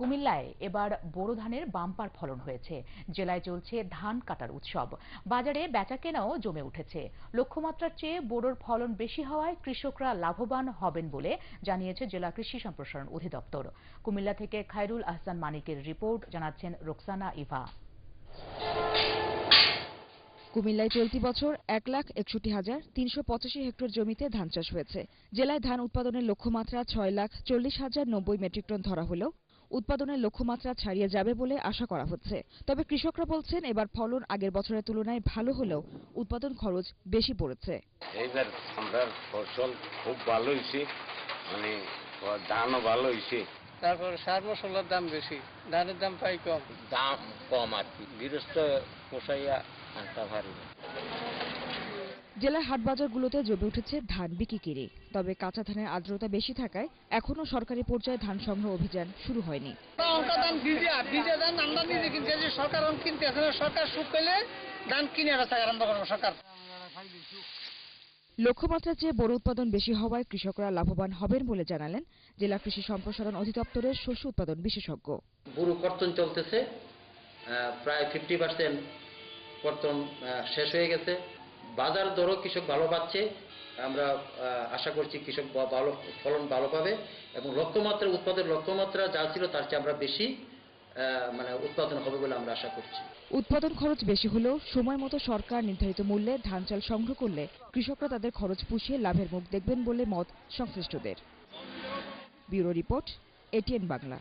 কুমিল্লায় এবার বোরো ধানের বাম্পার ফলন হয়েছে। জেলায় চলছে ধান কাটার উৎসব। বাজারে বেচাকেনাও জমে উঠেছে। লক্ষ্যমাত্রার চেয়ে বোরোর ফলন বেশি হওয়ায় কৃষকরা লাভবান হবেন বলে জানিয়েছে জেলা কৃষি সম্প্রসারণ অধিদপ্তর। কুমিল্লা থেকে খায়রুল আহসান মানিকের রিপোর্ট, জানাচ্ছেন রোকসানা ইভা। কুমিল্লায় চলতি বছর এক লাখ একষট্টি হাজার তিনশো পঁচাশি হেক্টর জমিতে ধান চাষ হয়েছে। জেলায় ধান উৎপাদনের লক্ষ্যমাত্রা ছয় লাখ চল্লিশ হাজার নব্বই মেট্রিক টন ধরা হলেও উৎপাদনের লক্ষ্যমাত্রা ছাড়িয়ে যাবে বলে আশা করা হচ্ছে। তবে কৃষকরা বলছেন এবার ফলন আগের বছরের তুলনায় ভালো হলেও উৎপাদন খরচ বেশি পড়েছে। এইবার আমরা ফসল খুব ভালো হয়েছে মানে ধানও ভালো হয়েছে। তারপর সার মশলার দাম বেশি ধানের দাম পাই কম। দাম কম আর কি গৃহস্থ পোষাইয়া আনতে পারি। জেলার হাটবাজারগুলোতে জমে উঠেছে ধান বিক্রি তবে কাঁচা ধানের আর্দ্রতা বেশি থাকায় এখনও সরকারি পর্যায়ে ধান সংগ্রহ অভিযান শুরু হয়নি। অঙ্কা ধান ভিজা ভিজা ধান আমরা নিজে কিনতে যে সরকার কিনতে সরকার সুখ পেলে ধান কিনে আরম্ভ করব সরকার। লক্ষ্যমাত্রার চেয়ে বড় উৎপাদন বেশি হওয়ায় কৃষকরা লাভবান হবেন বলে জানালেন জেলা কৃষি সম্প্রসারণ অধিদপ্তরের শস্য উৎপাদন বিশেষজ্ঞ। বুড়ো কর্তন চলতেছে প্রায় ফিফটি পার্সেন্ট কর্তন শেষ হয়ে গেছে। বাজার দরও কৃষক ভালো পাচ্ছে, আমরা আশা করছি কৃষক ভালো, ফলন ভালো পাবে এবং লক্ষ্যমাত্রা উৎপাদন লক্ষ্যমাত্রা যা ছিল তার চেয়ে আমরা বেশি মানে উৎপাদন হবে বলে আমরা আশা করছি। উৎপাদন খরচ বেশি হলেও সময় মতো সরকার নির্ধারিত মূল্যে ধান চাল সংগ্রহ করলে কৃষকরা তাদের খরচ পুষিয়ে লাভের মুখ দেখবেন বলে মত সংশ্লিষ্টদের। Bureau report, ATN Bangla.